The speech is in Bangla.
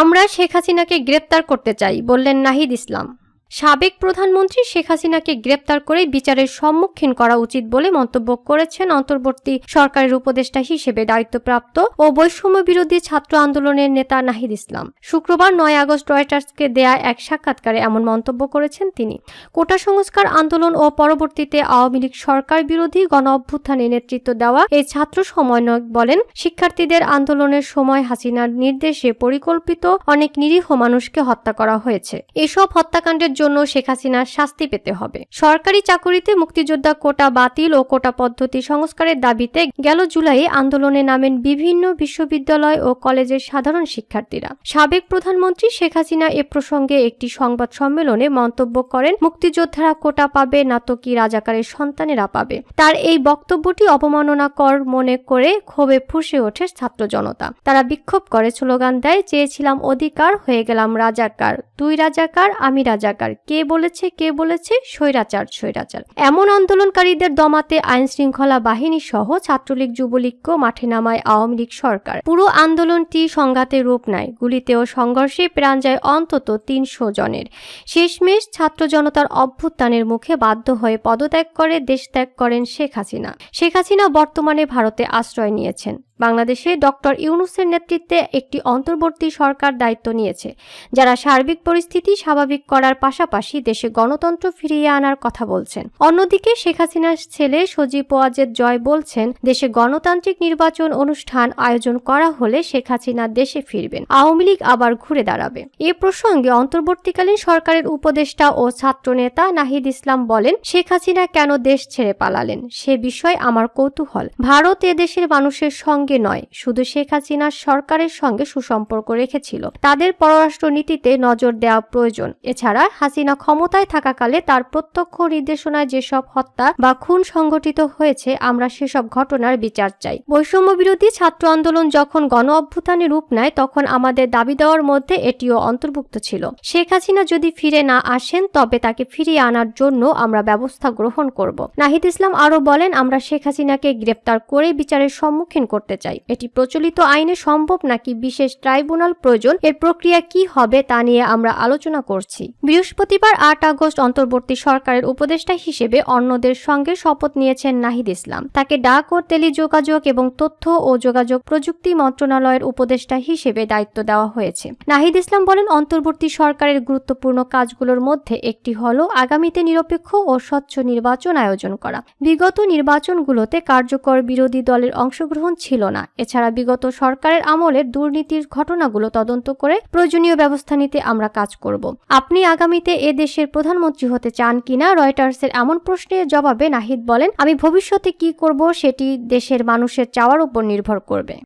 আমরা শেখ হাসিনাকে গ্রেপ্তার করতে চাই বললেন নাহিদ ইসলাম। সাবেক প্রধানমন্ত্রী শেখ হাসিনাকে গ্রেপ্তার করে বিচারের সম্মুখীন করা উচিত বলে মন্তব্য করেছেন অন্তর্বর্তী সরকারের উপদেষ্টা হিসেবে দায়িত্বপ্রাপ্ত ও বৈষম্য বিরোধী ছাত্র আন্দোলনের নেতা নাহিদ ইসলাম। শুক্রবার নয় আগস্ট রয়টার্সকে দেয়া এক সাক্ষাৎকারে এমন মন্তব্য করেছেন তিনি। কোটা সংস্কার আন্দোলন ও পরবর্তীতে আওয়ামী লীগ সরকার বিরোধী গণ অভ্যুত্থানে নেতৃত্ব দেওয়া এই ছাত্র সমন্বয়ক বলেন, শিক্ষার্থীদের আন্দোলনের সময় হাসিনার নির্দেশে পরিকল্পিত অনেক নিরীহ মানুষকে হত্যা করা হয়েছে। এসব হত্যাকাণ্ডের জন্য শেখ হাসিনার শাস্তি পেতে হবে। সরকারি চাকুরিতে মুক্তিযোদ্ধা কোটা বাতিল ও কোটা পদ্ধতি সংস্কারের দাবিতে গেল জুলাই আন্দোলনে নামেন বিভিন্ন বিশ্ববিদ্যালয় ও কলেজের সাধারণ শিক্ষার্থীরা। সাবেক প্রধানমন্ত্রী শেখ হাসিনা এ প্রসঙ্গে একটি সংবাদ সম্মেলনে মন্তব্য করেন, মুক্তিযোদ্ধারা কোটা পাবে না তো কি রাজাকারের সন্তানেরা পাবে? তার এই বক্তব্যটি অবমাননাকর মনে করে ক্ষোভে ফুসে ওঠে ছাত্র জনতা। তারা বিক্ষোভ করে, স্লোগান দেয়, চেয়েছিলাম অধিকার, হয়ে গেলাম রাজাকার। তুই রাজাকার, আমি রাজাকার। কে বলেছে কে বলেছে? স্বৈরাচার স্বৈরাচার। এমন আন্দোলনকারীদের দমাতে আইন শৃঙ্খলা বাহিনী সহ ছাত্রলীগ যুবলীগকে মাঠে নামায় আওয়ামী লীগ সরকার। পুরো আন্দোলনটি সংঘাতে রূপ নেয়। গুলিতে ও সংঘর্ষে প্রাণ যায় অন্তত তিনশো জনের। শেষমেশ ছাত্র জনতার অভ্যুত্থানের মুখে বাধ্য হয়ে পদত্যাগ করে দেশ ত্যাগ করেন শেখ হাসিনা। শেখ হাসিনা বর্তমানে ভারতে আশ্রয় নিয়েছেন। বাংলাদেশে ডক্টর ইউনুসের নেতৃত্বে একটি অন্তর্বর্তী সরকার দায়িত্ব নিয়েছে, যারা সার্বিক পরিস্থিতি স্বাভাবিক করার পাশাপাশি দেশে গণতন্ত্র ফিরিয়ে আনার কথা বলছেন। অন্যদিকে শেখ হাসিনার ছেলে সজীব ওয়াজেদ জয় বলছেন, দেশে গণতান্ত্রিক নির্বাচন অনুষ্ঠান আয়োজন করা হলে শেখ হাসিনা দেশে ফিরবেন, আওয়ামী লীগ আবার ঘুরে দাঁড়াবে। এ প্রসঙ্গে অন্তর্বর্তীকালীন সরকারের উপদেষ্টা ও ছাত্রনেতা নাহিদ ইসলাম বলেন, শেখ হাসিনা কেন দেশ ছেড়ে পালালেন, সে বিষয়ে আমার কৌতূহল। ভারত এ দেশের মানুষের সঙ্গে নয়, শুধু শেখ হাসিনার সরকারের সঙ্গে সুসম্পর্ক রেখেছিল। তাদের পররাষ্ট্র নীতিতে নজর দেওয়া প্রয়োজন। এছাড়া হাসিনা ক্ষমতায় থাকাকালে তার প্রত্যক্ষ নির্দেশনায় যেসব হত্যা বা খুন সংঘটিত হয়েছে, আমরা সেসব ঘটনার বিচার চাই। বৈষম্য বিরোধী ছাত্র আন্দোলন যখন গণ অভ্যুত্থানে রূপ নেয়, তখন আমাদের দাবি দেওয়ার মধ্যে এটিও অন্তর্ভুক্ত ছিল। শেখ হাসিনা যদি ফিরে না আসেন, তবে তাকে ফিরিয়ে আনার জন্য আমরা ব্যবস্থা গ্রহণ করব। নাহিদ ইসলাম আরও বলেন, আমরা শেখ হাসিনাকে গ্রেপ্তার করে বিচারের সম্মুখীন করতে চাই, এটি প্রচলিত আইনে সম্ভব নাকি বিশেষ ট্রাইব্যুনাল প্রয়োজন, এর প্রক্রিয়া কি হবে তা নিয়ে আমরা আলোচনা করছি। বৃহস্পতিবার আট আগস্ট অন্তর্বর্তী সরকারের উপদেষ্টা হিসেবে অন্যদের সঙ্গে শপথ নিয়েছেন নাহিদ ইসলাম। তাকে ডাক ও টেলিযোগাযোগ এবং তথ্য ও যোগাযোগ প্রযুক্তি মন্ত্রণালয়ের উপদেষ্টা হিসেবে দায়িত্ব দেওয়া হয়েছে। নাহিদ ইসলাম বলেন, অন্তর্বর্তী সরকারের গুরুত্বপূর্ণ কাজগুলোর মধ্যে একটি হল আগামীতে নিরপেক্ষ ও স্বচ্ছ নির্বাচন আয়োজন করা। বিগত নির্বাচনগুলোতে কার্যকর বিরোধী দলের অংশগ্রহণ ছিল না। এছাড়া বিগত সরকারের আমলে দুর্নীতির ঘটনাগুলো তদন্ত করে প্রয়োজনীয় ব্যবস্থা নিতে আমরা কাজ করব। আপনি আগামীতে এ দেশের প্রধানমন্ত্রী হতে চান কিনা রয়টার্সের এমন প্রশ্নের জবাবে নাহিদ বলেন, আমি ভবিষ্যতে কি করব সেটি দেশের মানুষের চাওয়ার উপর নির্ভর করবে।